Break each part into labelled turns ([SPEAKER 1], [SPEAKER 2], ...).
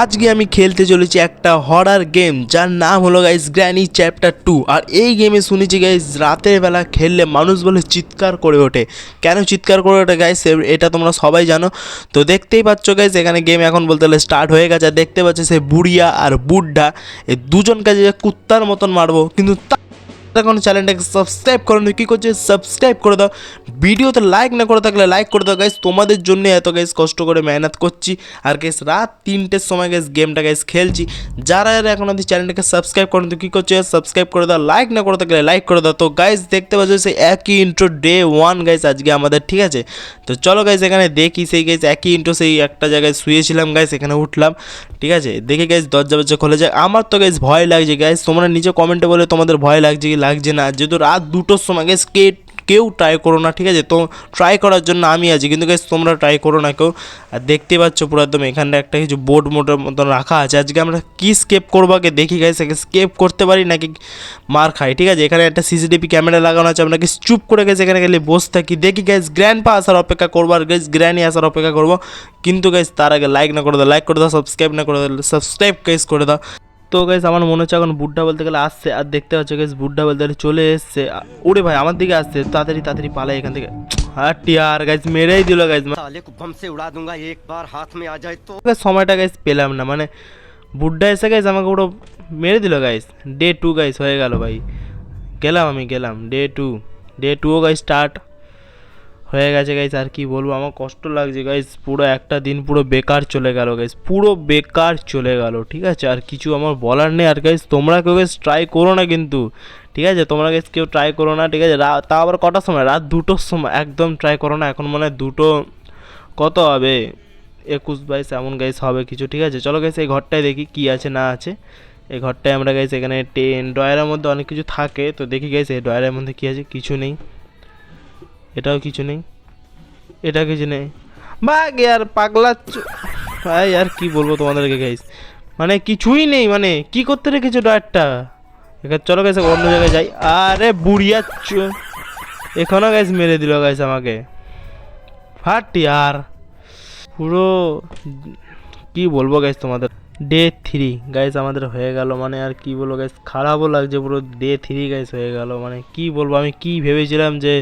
[SPEAKER 1] আজকে আমি খেলতে চলেছি একটা হরার গেম যার নাম হলো গাইস গ্র্যানি চ্যাপ্টার টু আর এই গেমে শুনেছি গাইস রাতের বেলা খেললে মানুষ বলে চিৎকার করে ওঠে। কেন চিৎকার করে ওঠে গাইস এটা তোমরা সবাই জানো। তো দেখতেই পাচ্ছ গাইস এখানে গেম এখন বলতে গেলে স্টার্ট হয়ে গেছে। আর দেখতে পাচ্ছ সে বুড়িয়া আর বুড্ডা এই দুজন যে কুত্তার মতন মারবো, কিন্তু এখন চ্যানেলটাকে সাবস্ক্রাইব করো কী করছে সাবস্ক্রাইব করে দাও ভিডিওতে লাইক না করে থাকলে লাইক করে দাও গাইস তোমাদের জন্য এত গাইস কষ্ট করে মেহনত করছি আর গাইস রাত তিনটের সময় গাইস গেমটা গাইস খেলছি যারা যারা এখন অব্দি চ্যানেলটাকে সাবস্ক্রাইব করো তো কী করছে সাবস্ক্রাইব করে দাও লাইক না করে থাকলে লাইক করে দাও তো গাইস দেখতে পাচ্ছ সেই একই ইন্ট্রো ডে ওয়ান গাইস আজকে আমাদের ঠিক আছে তো চলো গাইস এখানে দেখি সেই গাইস একই ইন্ট্রো সেই একটা জায়গায় শুয়েছিলাম গাইস এখানে উঠলাম ঠিক আছে দেখে গাইস দরজা বজ্জা খুলে যায় আমার তো গাইস ভয় লাগছে গাইস তোমরা নিচে কমেন্টে বলে তোমাদের ভয় লাগছে কি লাগছে না। যেহেতু রাত দুটোর সময় গাইস কে, কেউ ট্রাই করো না, ঠিক আছে? তো ট্রাই করার জন্য আমি আছি, কিন্তু গাইস তোমরা ট্রাই করো না কেউ। আর দেখতে পাচ্ছ পুরো একদম এখানটা একটা কিছু বোর্ড মোটের মতন রাখা আছে। আজকে আমরা কী স্কেপ করব আগে দেখি গাইস আগে স্কেপ করতে পারি নাকি মার খাই, ঠিক আছে? এখানে একটা সিসিটিভি ক্যামেরা লাগানো আছে, আমরা কি চুপ করে গেছে এখানে গেলে বসে থাকি। দেখি গাইস গ্র্যান্ড পা আসার অপেক্ষা করব আর গাইস গ্র্যান্ডি আসার অপেক্ষা করব। কিন্তু গাইস তার আগে লাইক না করে দাও লাইক করে দাও সাবস্ক্রাইব না করে দাও সাবস্ক্রাইব গাইস করে দাও। তো গাইস আমার মনে হচ্ছে এখন বুড্ডা বলতে গেলে আসছে আর দেখতে পাচ্ছ গাইস বুড্ডা বলতে গেলে চলে এসছে। ওরে ভাই আমার দিকে আসছে তাড়াতাড়ি তাড়াতাড়ি পালাই এখান থেকে। আর টিয়ার গাইজ মেরেই দিল
[SPEAKER 2] গাইজ
[SPEAKER 1] সময়টা গাইজ পেলাম না মানে বুড্ডা এসে গাইজ আমাকে পুরো মেরে দিল গাইজ ডে টু গাইজ হয়ে গেল ভাই। গেলাম আমি গেলাম। ডে টু ডে টুও গাইজ স্টার্ট হয়ে গেছে গাইস আর কি বলব? আমার কষ্ট লাগছে গাইস পুরো একটা দিন পুরো বেকার চলে গেল গাইস পুরো বেকার চলে গেল, ঠিক আছে? আর কিছু আমার বলার নেই, আর গাইস তোমরা কেউ গাইস ট্রাই করো না কিন্তু, ঠিক আছে? তোমরা গাইস কেউ ট্রাই করো না, ঠিক আছে? তাও আবার কটার সময়? রাত দুটোর সময়, একদম ট্রাই করো না, এখন মনে হয় দুটো, কত হবে? একুশ বাইশ এমন গাইস হবে কিছু, ঠিক আছে? চলো গাইস এই ঘরটায় দেখি কি আছে, না আছে। এই ঘরটায় আমরা গাইস এখানে টেন ডয়ারের মধ্যে অনেক কিছু থাকে, তো দেখি গাইস এই ডয়ারের মধ্যে কি আছে? কিছু নেই। এটাও কিছু নেই। এটা কিছু নেই। বাঘ আর পাগলা ভাই, আর কি বলব তোমাদেরকে গাইস মানে কিছুই নেই মানে কি করতে রেখেছো ডয়ারটা এখানে চলো গেছে অন্য জায়গায় যাই। আরে বুড়িয়া এখনও গাইস মেরে দিল গাইস আমাকে। ফাট আর পুরো কি বলব গাইস তোমাদের ডে থ্রি গাইস আমাদের হয়ে গেল মানে আর কি বলব গাইস খারাপও লাগছে, পুরো ডে থ্রি গাইস হয়ে গেল মানে কি বলব, আমি কি ভেবেছিলাম যে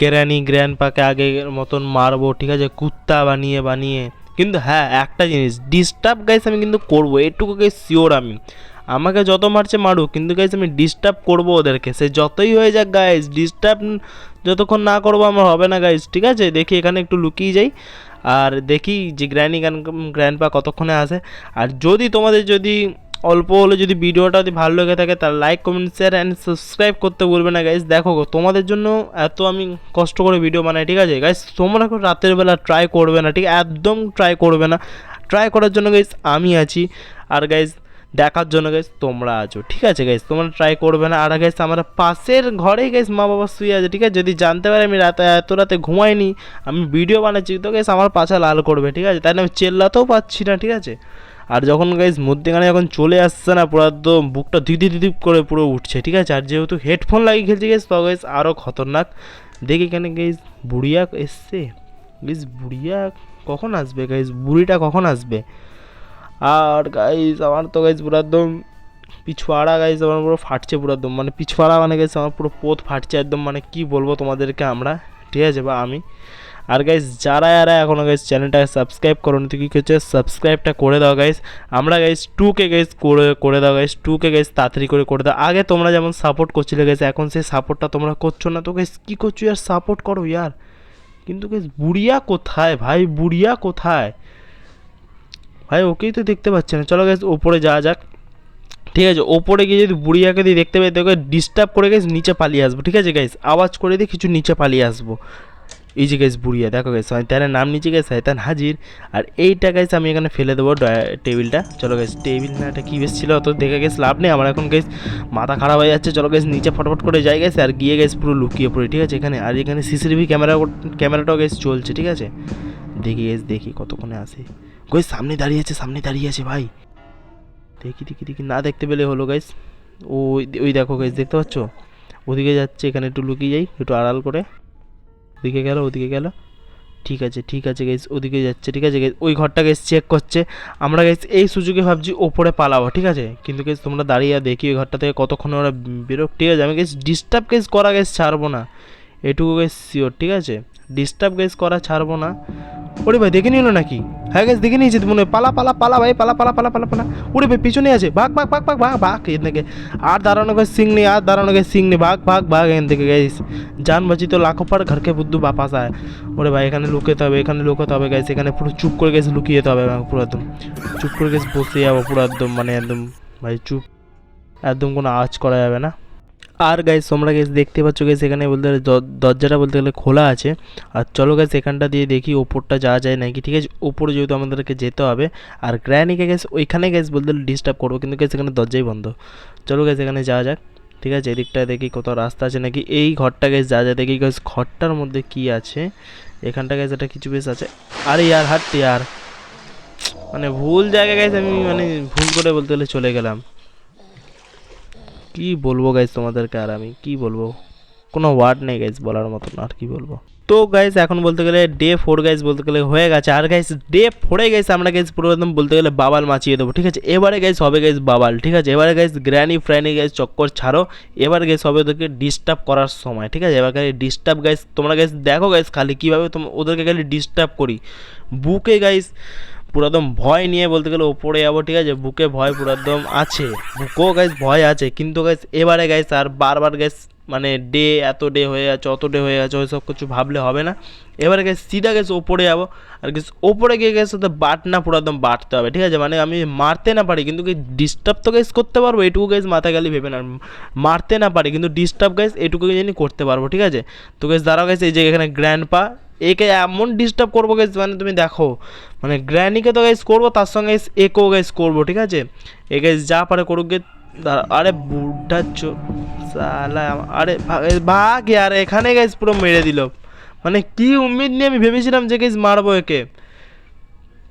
[SPEAKER 1] গ্র্যানি গ্র্যান্ড পাকে আগের মতন মারবো, ঠিক আছে, কুত্তা বানিয়ে বানিয়ে। কিন্তু হ্যাঁ একটা জিনিস ডিস্টার্ব গাইস আমি কিন্তু করব, এটুকু গাইস শিওর আমি। আমাকে যত মারছে মারুক, কিন্তু গাইস আমি ডিস্টার্ব করব ওদেরকে, সে যতই হয়ে যাক গাইস ডিস্টার্ব যতক্ষণ না করব, আমার হবে না গাইস ঠিক আছে, দেখি এখানে একটু লুকিয়ে যাই। আর দেখি যে গ্র্যান্ডি গান, গ্র্যান্ডপা কতক্ষণে আসে। আর যদি তোমাদের যদি অল্প হলে যদি ভিডিওটা যদি ভালো লেগে থাকে, তাহলে like comment share and subscribe করতে বলবে না গাইজ দেখো তোমাদের জন্য এত আমি কষ্ট করে ভিডিও বানাই, ঠিক আছে? গাইজ তোমরা রাতের বেলা ট্রাই করবে না, ঠিক? একদম ট্রাই করবে না। ট্রাই করার জন্য গাইজ আমি আছি। আর গাইস দেখার জন্য গাইস তোমরা আছো। ঠিক আছে গাইস তোমরা ট্রাই করবে না। আর গাইস আমার পাশের ঘরেই গাইস মা বাবা শুয়ে আছে, ঠিক আছে? যদি জানতে পারে আমি রাতে এত রাতে ঘুমাইনি, আমি ভিডিও বানাচ্ছি, তো গাইস আমার পাছা লাল করবে, ঠিক আছে? তাই না, আমি চেল্লাতেও পাচ্ছি না, ঠিক আছে? আর যখন গাইস মধ্যেখানে যখন চলে আসছে না, পুরো একদম বুকটা দিদি দিদি করে পুরো উঠছে, ঠিক আছে? আর যেহেতু হেডফোন লাগিয়ে খেলছে গাইস তো গাইস আরও খতরনাক। দেখি এখানে গাইস বুড়িয়া এসছে? গাইস বুড়িয়া কখন আসবে গাইস বুড়িটা কখন আসবে? আর গাইস আমার তো গাইস পুরো একদম পিছুয়াড়া গাইস আমার পুরো ফাটছে পুরো একদম। মানে পিছুয়াড়া মানে গাইস আমার পুরো পোত ফাটছে একদম। মানে কি বলব তোমাদেরকে আমরা? ঠিক আছে, বা আমি। আর গাইস যারা যারা এখনও গাইস চ্যানেলটাকে সাবস্ক্রাইব করুন, তো কী করছে? সাবস্ক্রাইবটা করে দাও গাইস আমরা গাইস টুকে গাইস করে করে দাও গাইস টুকে গাইস তাড়াতাড়ি করে করে দাও। আগে তোমরা যেমন সাপোর্ট করছিলে গাইস এখন সেই সাপোর্টটা তোমরা করছ না। তো গাইস কী করছ? ইয়ার সাপোর্ট করো, ইয়ার। কিন্তু গাইস বুড়িয়া কোথায়? ভাই, বুড়িয়া কোথায়? ভাই, ওকেই তো দেখতে পাচ্ছে না। চলো গাইস ওপরে যাওয়া যাক। ঠিক আছে, ওপরে গিয়ে যদি বুড়িয়াকে দিয়ে দেখতে পাই, তোকে ডিস্টার্ব করে গেছ নিচে পালিয়ে আসব। ঠিক আছে গাইস আওয়াজ করে দিয়ে কিছু নিচে পালিয়ে আসব। এই যে গাইস বুড়িয়া, দেখো গাইস শয়তানের নাম নিচে গেছে শয়তান হাজির। আর এইটা গাইস আমি এখানে ফেলে দেবো টেবিলটা। চলো গাইস টেবিল না, এটা কী বেশ ছিল অত দেখে গেছ লাভ নেই। আমার এখন গাইস মাথা খারাপ হয়ে যাচ্ছে। চলো গাইস নিচে ফটফট করে যাই গেছে আর গিয়ে গেছে পুরো লুকিয়ে পড়ি। ঠিক আছে, এখানে, আর এখানে সিসিটিভি ক্যামেরা ক্যামেরাটাও গাইস চলছে। ঠিক আছে? দেখি গাইস দেখি কতক্ষণে আসে। গাইস সামনে দাঁড়িয়ে আছে, সামনে দাঁড়িয়ে আছে ভাই। দেখি দেখি দেখি, না দেখতে পেলে হলো গাইস ওই ওই দেখো গাইস দেখতে পাচ্ছ? ওদিকে যাচ্ছে, এখানে একটু লুকিয়ে যাই, একটু আড়াল করে। ওদিকে গেল ওদিকে গেল। ঠিক আছে ঠিক আছে গাইস ওদিকে যাচ্ছে, ঠিক আছে গাইস ওই ঘরটা গাইস চেক করছে। আমরা গাইস এই সুযোগে ভাবছি ওপরে পালাবো, ঠিক আছে? কিন্তু গাইস তোমরা দাঁড়িয়ে দেখি ওই ঘরটা থেকে কতক্ষণ ওরা বেরো ঠিক আছে, আমি গাইস ডিস্টার্ব গাইস করা গাইস ছাড়বো না। এটুকু গাইস শিওর ঠিক আছে? ডিস্টার্ব গাইস করা ছাড়বো না। ওরে ভাই, দেখে নিল নাকি? হ্যাঁ গাইস দেখে নিয়েছে, মনে হয়। পালা পালা পালা ভাই, পালা পালা পালা পালা পালা। ওরে ভাই, পিছনে আছে। ভাগ ভাগ ভাগ ভাগ ভাগ ভাগ এর থেকে। আর দাঁড়ানো গাছ সিং নেই, আর দাঁড়ানো গাছ সিং নেই। ভাগ ভাগ ভাগ, এখান থেকে গাইস জান বাঁচি তো লাখো পার ঘরকে বুদ্ধু বাপাস আয় ওরে ভাই, এখানে লুকাতে হবে, এখানে লুকাতে হবে গাইস এখানে পুরো চুপ করে গেছে লুকিয়ে যেতে হবে পুরো একদম। চুপ করে গেছে বসে যাব, পুরো একদম মানে একদম, ভাই, চুপ। একদম কোনো আওয়াজ করা যাবে না। আর গাইস তোমরা গেছ দেখতে পাচ্ছ গেছ এখানে বলতে গেলে দরজাটা বলতে গেলে খোলা আছে। আর চলো গাইস এখানটা দিয়ে দেখি ওপরটা যাওয়া যায় নাকি, ঠিক আছে? ওপরে যেহেতু আমাদেরকে যেতে হবে। আর গ্র্যানিকে গেছে ওইখানে গেছ বলতে গেলে ডিস্টার্ব করব, কিন্তু গেছে এখানে দরজাই বন্ধ। চলো গেছে এখানে যাওয়া যাক, ঠিক আছে? এদিকটা দেখি কোথাও রাস্তা আছে নাকি? এই ঘরটা গেছে যা যা দেখি গেছ ঘরটার মধ্যে কি আছে? এখানটা গেছে একটা কিছু বেশ আছে। আরে ইয়ার, হাট ইয়ার। মানে ভুল জায়গায় গেছে আমি মানে ভুল করে বলতে গেলে চলে গেলাম। কি বলব গাইজ তোমাদেরকে আর আমি? কি বলব? কোনো ওয়ার্ড নেই গাইজ বলার মতন, আর কি বলব? তো গাইজ এখন বলতে গেলে ডে ফোর গাইজ বলতে গেলে হয়ে গেছে। আর গাইজ ডে ফোরে গেছে আমরা গাইজ পুরো একদম বলতে গেলে বাবাল মাচিয়ে দেবো, ঠিক আছে? এবারে গাইজ হবে গাইজ বাবাল, ঠিক আছে? এবারে গাইজ গ্র্যানি ফ্র্যানি গাইজ চক্কর ছাড়ো। এবার গাইজ হবে ওদেরকে ডিস্টার্ব করার সময়, ঠিক আছে? এবার খালি ডিস্টার্ব গাইজ তোমরা গাইজ দেখো গাইজ খালি কীভাবে ওদেরকে খালি ডিস্টার্ব করি। বুকে গাইজ পুরো একদম ভয় নিয়ে বলতে গেলে ওপরে যাব, ঠিক আছে? বুকে ভয় পুরো একদম আছে। বুকেও গাইস ভয় আছে, কিন্তু গাইস এবারে গাইস আর বারবার গাইস মানে ডে এত ডে হয়ে যাচ্ছে, অত ডে হয়ে যাচ্ছে, ওইসব কিছু ভাবলে হবে না। এবারে গেছে সিধা গেছে ওপরে যাব, আর গেছে ওপরে গিয়ে গেছে তো বাট না পুরো একদম বাটতে হবে, ঠিক আছে? মানে আমি মারতে না পারি, কিন্তু ডিস্টার্ব তো গাইস করতে পারব, এটুকু গাইস মাথা গালি ভেবে না মারতে না পারি, কিন্তু ডিস্টার্ব গাইস এটুকু জানি করতে পারব, ঠিক আছে? তো গাইস দাঁড়াও গাইস এই যে এখানে গ্র্যান্ড পা একে এমন ডিস্টার্ব করব গাইস মানে তুমি দেখো মানে গ্র্যানিকে তো গাইস করব, তার সঙ্গে একেও গাইস করব, ঠিক আছে? এ গাইস যা পারে করুক গে আরে বুড়া চো সালা আরে ভাগ আর এখানে গাইস পুরো মেরে দিল। মানে কি উম্মিদ নিয়ে আমি ভেবেছিলাম যে গাইস মারবো একে।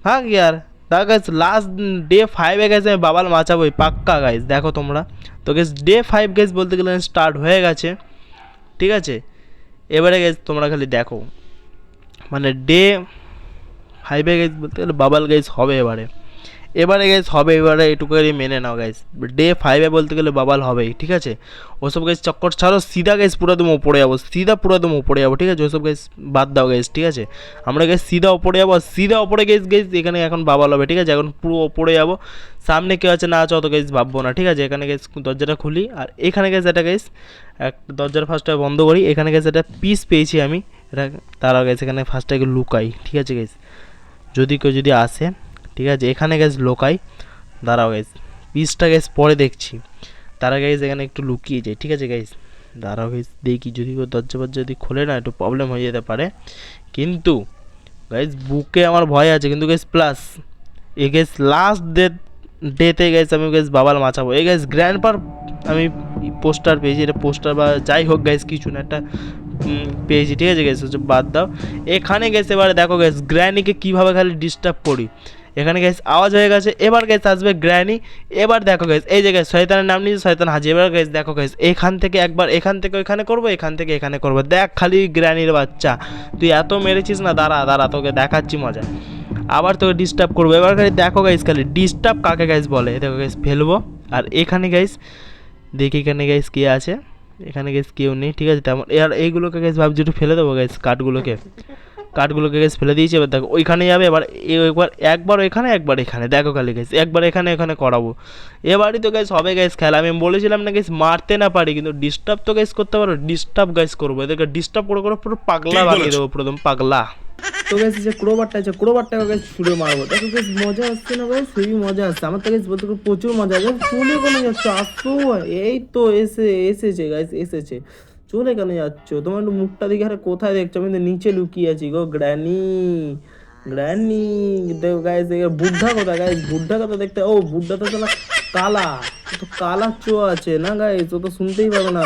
[SPEAKER 1] ভাগ ইয়ার তা গাইস লাস্ট ডে ফাইভে গেছে আমি বাবাল মাচাবোই, পাক্কা গাইস দেখো তোমরা। তো গেস ডে ফাইভ গেস বলতে গেলে স্টার্ট হয়ে গেছে, ঠিক আছে? এবারে গেস তোমরা খালি দেখো। মানে ডে ফাইভে গাইজ বলতে গেলে বাবাল গাইজ হবে এবারে। এবারে গাইজ হবে, এবারে এটুকুই মেনে নাও গাইজ ডে ফাইভে বলতে গেলে বাবাল হবেই, ঠিক আছে? ওসব গাইজ চক্কর ছাড়ো, সিধা গাইজ পুরো একদম ওপরে যাব, সিধা পুরো একদম ওপরে যাব, ঠিক আছে? ওসব গাইজ বাদ দাও গাইজ ঠিক আছে? আমরা গাইজ সিধা ওপরে যাব সিধা ওপরে গেছ গেছ এখানে এখন বাবাল হবে, ঠিক আছে? এখন পুরো ওপরে যাব। সামনে কেউ আছে না আছে অত গাইজ ভাববো না, ঠিক আছে? এখানে গেছ দরজাটা খুলি, আর এখানে গেছে একটা গাইজ এক দরজার ফার্স্টটা বন্ধ করি, এখানে গেছে একটা পিস পেয়েছি আমি। এটা তারা গেছে এখানে ফার্স্টটাকে লুকাই, ঠিক আছে গাইজ যদি কেউ যদি আসে, ঠিক আছে? এখানে গেছ লোকাই, দাঁড়াও গাইজ পিসটা গেছ পরে দেখছি। তারা গাইজ এখানে একটু লুকিয়ে যায় ঠিক আছে গাইজ দাঁড়াও গাইজ দেখি যদি কেউ দরজা ফরজা যদি খোলে না, একটু প্রবলেম হয়ে যেতে পারে। কিন্তু গাইজ বুকে আমার ভয় আছে, কিন্তু গাইজ প্লাস এ গেছ লাস্ট ডে ডেতে গেছে আমি গেছ বাবাল মাচাবো এই গেছ গ্র্যান্ড পার আমি পোস্টার পেয়েছি, এটা পোস্টার বা যাই হোক গাইজ কিছু না, একটা পেয়েছি, ঠিক আছে গেছে বাদ দাও। এখানে গেছে এবারে দেখো গেছ গ্র্যানিকে কীভাবে খালি ডিস্টার্ব করি? এখানে গেছে আওয়াজ হয়ে গেছে, এবার গেছে আসবে গ্র্যানি। এবার দেখো গেছে এই জায়গায় শয়তানের নাম নিয়েছে, শয়তান হাজি এবার গেছে দেখো গেছে এখান থেকে একবার, এখান থেকে ওইখানে করব, এখান থেকে এখানে করব। দেখ খালি গ্র্যানির বাচ্চা। তুই এত মেরেছিস না, দাঁড়া দাঁড়া, তোকে দেখাচ্ছি মজা। আবার তোকে ডিস্টার্ব করব। এবার খালি দেখো গাইস খালি ডিস্টার্ব কাকে গাইস বলে? দেখো গাইস ফেলব। আর এখানে গাইস দেখি এখানে গাইস কে আছে? এখানে গেছ কেউ নেই, ঠিক আছে? তেমন আর এইগুলোকে গেছ ভাবছি একটু ফেলে দেবো গেছ কাঠগুলোকে কাঠগুলোকে গাইস ফেলে দিয়েছি এবার দেখো ওইখানে যাবে এবার এ- একবার একবার ওইখানে একবার এখানে। দেখো খালি গাইস একবার এখানে এখানে করাবো। এবারই তো গাইস হবে গাইস খেলা। আমি বলেছিলাম না গাইস মারতে না পারি কিন্তু ডিস্টার্ব তো গাইস করতে পারো ডিস্টার্ব গাইস করব। এদেরকে ডিস্টার্ব করে করে পুরো পাগলা বানিয়ে দেবো প্রথম পাগলা।
[SPEAKER 3] তো গাইস যে ক্রোবারটা আছে ক্রোবারটাকে গাইস ছুড়ে মারবো। দেখো গাইস মজা আসছে না গাইস সেই মজা আসছে। আমার তো গাইস বলতে প্রচুর মজা। গাইস চলে কেন যাচ্ছ? আসো। এই তো এসে এসেছে গাইস এসেছে। চলে কেন যাচ্ছ? তোমার একটু মুখটা দিকে আরে কোথায় দেখছ? আমি তো নিচে লুকিয়ে আছি গো, গ্র্যানি। গ্র্যানি, দেখো গাইস বুদ্ধা কোথায়? গাইস বুদ্ধা কথা দেখতে? ও, বুদ্ধা তো তাহলে কালা। তো কালা চো আছে না গাইস ও তো শুনতেই পাবে না।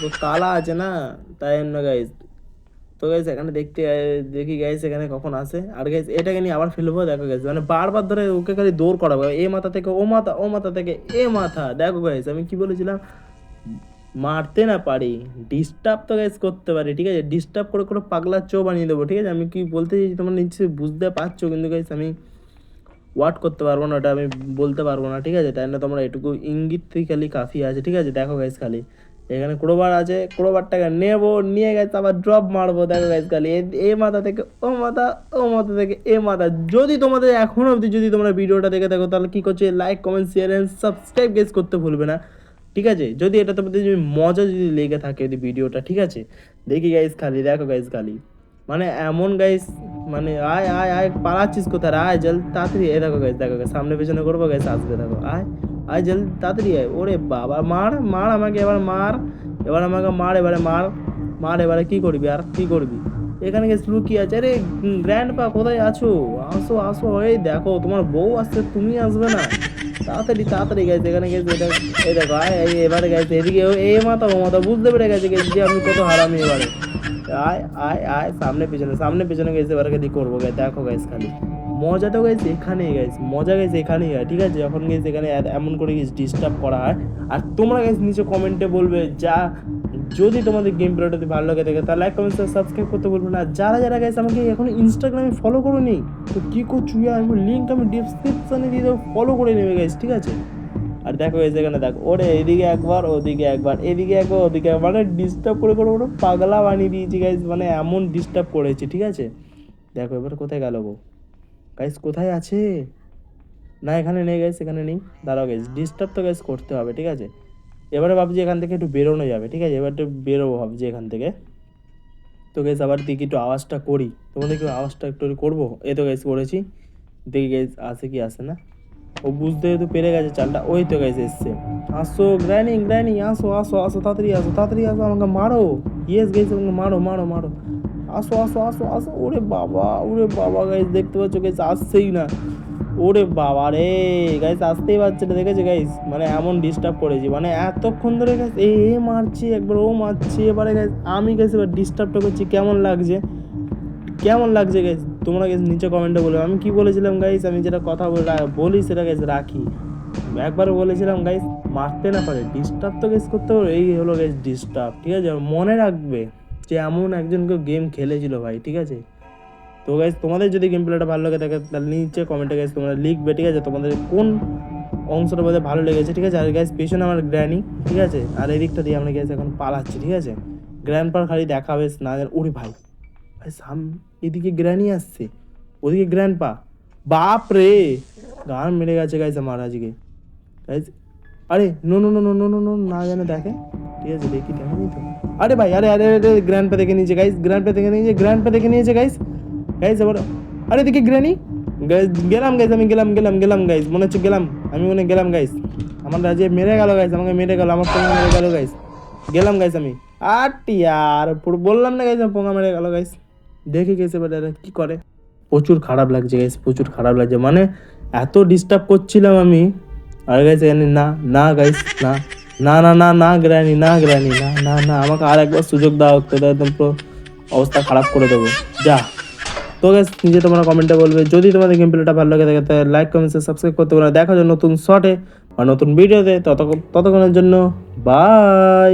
[SPEAKER 3] তো কালা আছে না? তাই জন্য গাইস তো গাইস এখানে দেখতে, দেখি গাইস এখানে কখন আসে। আর গাইস এটাকে নিয়ে আবার ফেলব, দেখো গাইস মানে বারবার ধরে ওকে খালি দৌড় করাবো। এ মাথা থেকে, ও মাথা ও মাথা থেকে, এ মাথা। দেখো গাইস আমি কি বলেছিলাম?
[SPEAKER 1] মারতে না পারি। ডিস্টার্ব তো গাইস করতে পারি, ঠিক আছে? ডিস্টার্ব করে করে পাগলা চো বানিয়ে দেবো, ঠিক আছে? আমি কি বলতে চাইছি তোমরা নিশ্চয়ই বুঝতে পারছ, কিন্তু গাইস আমি ওয়াট করতে পারব না, ওটা আমি বলতে পারব না, ঠিক আছে? তাই না তোমরা এটুকু ইঙ্গিত খালি কাফি আছে, ঠিক আছে? দেখো গাইস খালি। এখানে ক্রোবার আছে ক্রোবারটাকে নেব, নিয়ে গেছে আবার ড্রপ মারবো, দেখো গাইস খালি। এ- মাথা থেকে ও মাথা ও মাথা থেকে এ মাথা। যদি তোমাদের এখনও অবধি যদি তোমরা ভিডিওটা দেখে থাকো, তাহলে কী করছে? Like comment share and subscribe guys করতে ভুলবে না। ঠিক আছে? যদি এটা তোমাদের যদি মজা যদি লেগে থাকে যদি ভিডিওটা, ঠিক আছে? দেখি গাইস খালি, দেখো গাইস খালি। মানে এমন গাইস মানে আয় আয় আয়, পালাচ্ছিস কোথায় আয়, জল, তাড়াতাড়ি এ দেখো গাইস দেখো সামনে পেছনে করব গাইস আসবে, দেখো, আয় আয়, জল, তাড়াতাড়ি, আয়, ওরে বাবা, মার মার আমাকে, এবার মার, এবার আমাকে মার, এবারে মার মার, এবারে কি করবি আর, কি করবি? এখানে গেছ লুকিয়ে আছে, আরে গ্র্যান্ড পা কোথায় আছো? আসো আসো, এই দেখো, তোমার বউ আসছে, তুমি আসবে না। তাড়াতাড়ি তাড়াতাড়ি গেছে এখানে গেছে এটা, এই দেখো, আয় এবারে গেছে এদিকে এই মাথা, ও মাথা, বুঝতে পেরে গেছে গেছে যে আমি কত হারামি এবারে। আয় আয় আয়, সামনে, পিছনে, সামনে, পেছনে গেছে এবার কি করব গাই দেখো গাইস খালি। মজাটা গেছে এখানেই গাইস মজা গেছে এখানেই হয়, ঠিক আছে? যখন গেছে এখানে এমন করে ডিস্টার্ব করা হয়। আর তোমরা গেছে নিচে কমেন্টে বলবে, যা যদি তোমাদের গেম প্লেটা যদি ভালো লাগে থাকে, তাহলে লাইক কমেন্ট সাবস্ক্রাইব করতে বলব না। যারা যারা গেছে আমাকে এখন ইনস্টাগ্রামে ফলো করো নি তো কী করছ? আমি লিঙ্ক আমি ডিসক্রিপশনে দিয়ে দেবো ফলো করে নেবে গাইস ঠিক আছে? আর দেখো এই যেখানে দেখো, ওরে, এদিকে একবার, ওদিকে একবার, এদিকে একবার, ওদিকে একবার মানে ডিস্টার্ব করে করে ওটা পাগলা বানিয়ে দিয়েছি গাইজ মানে এমন ডিস্টার্ব করেছি, ঠিক আছে? দেখো এবার কোথায় গেল গো? গাইজ কোথায় আছে? না, এখানে নেই গাইজ এখানে নেই। দাঁড়াও গাইজ ডিস্টার্ব তো গাইজ করতে হবে, ঠিক আছে? এবারে ভাবছি এখান থেকে একটু বেরোনো যাবে, ঠিক আছে? এবার একটু বেরোবো ভাবছি এখান থেকে। তো গাইজ আবার দেখি একটু আওয়াজটা করি। তোমাদের একটু আওয়াজটা একটু করব? এই তো গাইজ করেছি দেখি গাইজ আসে কি আসে না। ও বুঝতে তো পেরে গেছে চালটা। ওই তো গেছে এসছে। আসো গ্রাইনিং গ্রাইনিং আসো আসো আসো, তাড়াতাড়ি আসো তাড়াতাড়ি আসো, আমাকে মারো। ইয়েস গেছে আমাকে মারো মারো মারো। আসো আসো আসো আসো। ওরে বাবা ওরে বাবা গাইস দেখতে পাচ্ছ গাইস আসছেই না। ওরে বাবা রে গাইস আসতেই পারছে না, দেখেছে গাইস মানে এমন ডিস্টার্ব করেছি। মানে এতক্ষণ ধরে গাইস এ এ মারছে, একবার ও মারছি, এবারে গাইস আমি গাইস এবার ডিস্টার্বটা করছি, কেমন লাগছে? কেমন লাগছে গাইস তোমরা গাইস নিচে কমেন্টে বলো। আমি কি বলেছিলাম গাইস আমি যেটা কথা বলে সেটা গাইস রাখি। একবার বলেছিলাম গাইস মারতে না পারে। ডিস্টার্ব তো গাইস করতে পারো, এই হলো গাইস ডিস্টার্ব ঠিক আছে? মনে রাখবে যে এমন একজনকে গেম খেলেছিল ভাই, ঠিক আছে? তো গাইস তোমাদের যদি গেম প্লেটা ভালো লাগে থাকে তাহলে নিচে কমেন্টে গাইস তোমরা লিখবে, ঠিক আছে? তোমাদের কোন অংশটা বোধহয় ভালো লেগেছে, ঠিক আছে? আর গাইস পেছনে আমার গ্র্যানি ঠিক আছে? আর এই দিকটা দিয়ে আমরা গাইস এখন পালাচ্ছি, ঠিক আছে? গ্র্যান্ড পার খালি দেখাবে না জানি ওরে ভাই। ভাই সাম, এদিকে গ্র্যানি আসছে। ওদিকে গ্র্যান্ড পা বাপ রে! গান মেরে গেছে গাইছে আজকে। গাইজ আরে no no no no no no no না যেন দেখে। ঠিক আছে, দেখি দেখেনি তো আরে ভাই, আরে আরে আরে গ্র্যান্ড পা দেখে নিয়েছে গাইস গ্র্যান্ড পা দেখে নিয়েছে গ্র্যান্ড পা দেখে নিয়েছে গাইস গাইস আবার আরে দেখি গাইস গেলাম গাইস আমি গেলাম গেলাম গেলাম গাইস মনে হচ্ছে গেলাম, আমি মনে গেলাম গাইস আমার রাজে মেরে গেল গাইস আমাকে মেরে গেল, আমার পোঙা মেরে গেল গাইস গেলাম গাইস আমি। আর পুরো বললাম না গাইস পোঙা মেরে গেল গাইস দেখে গেছে এবার কি করে। প্রচুর খারাপ লাগছে গাইস প্রচুর খারাপ লাগছে। মানে এত ডিস্টার্ব করছিলাম আমি। আর গাইস এখানে না না গাইস না। না না না না গ্রানি না গ্রানি না না না, আমাকে আর একবার সুযোগ দাও একদম পুরো অবস্থা খারাপ করে দেবো। যা। তো গ্যাস নিজে তোমরা কমেন্টে বলবে। যদি তোমাদের গেম প্লেটা ভালো লাগে থাকে তাহলে লাইক কমেন্ট সাবস্ক্রাইব করতে পারো দেখা যায় নতুন শটে বা নতুন ভিডিওতে ততক্ষণ ততক্ষণের জন্য বাই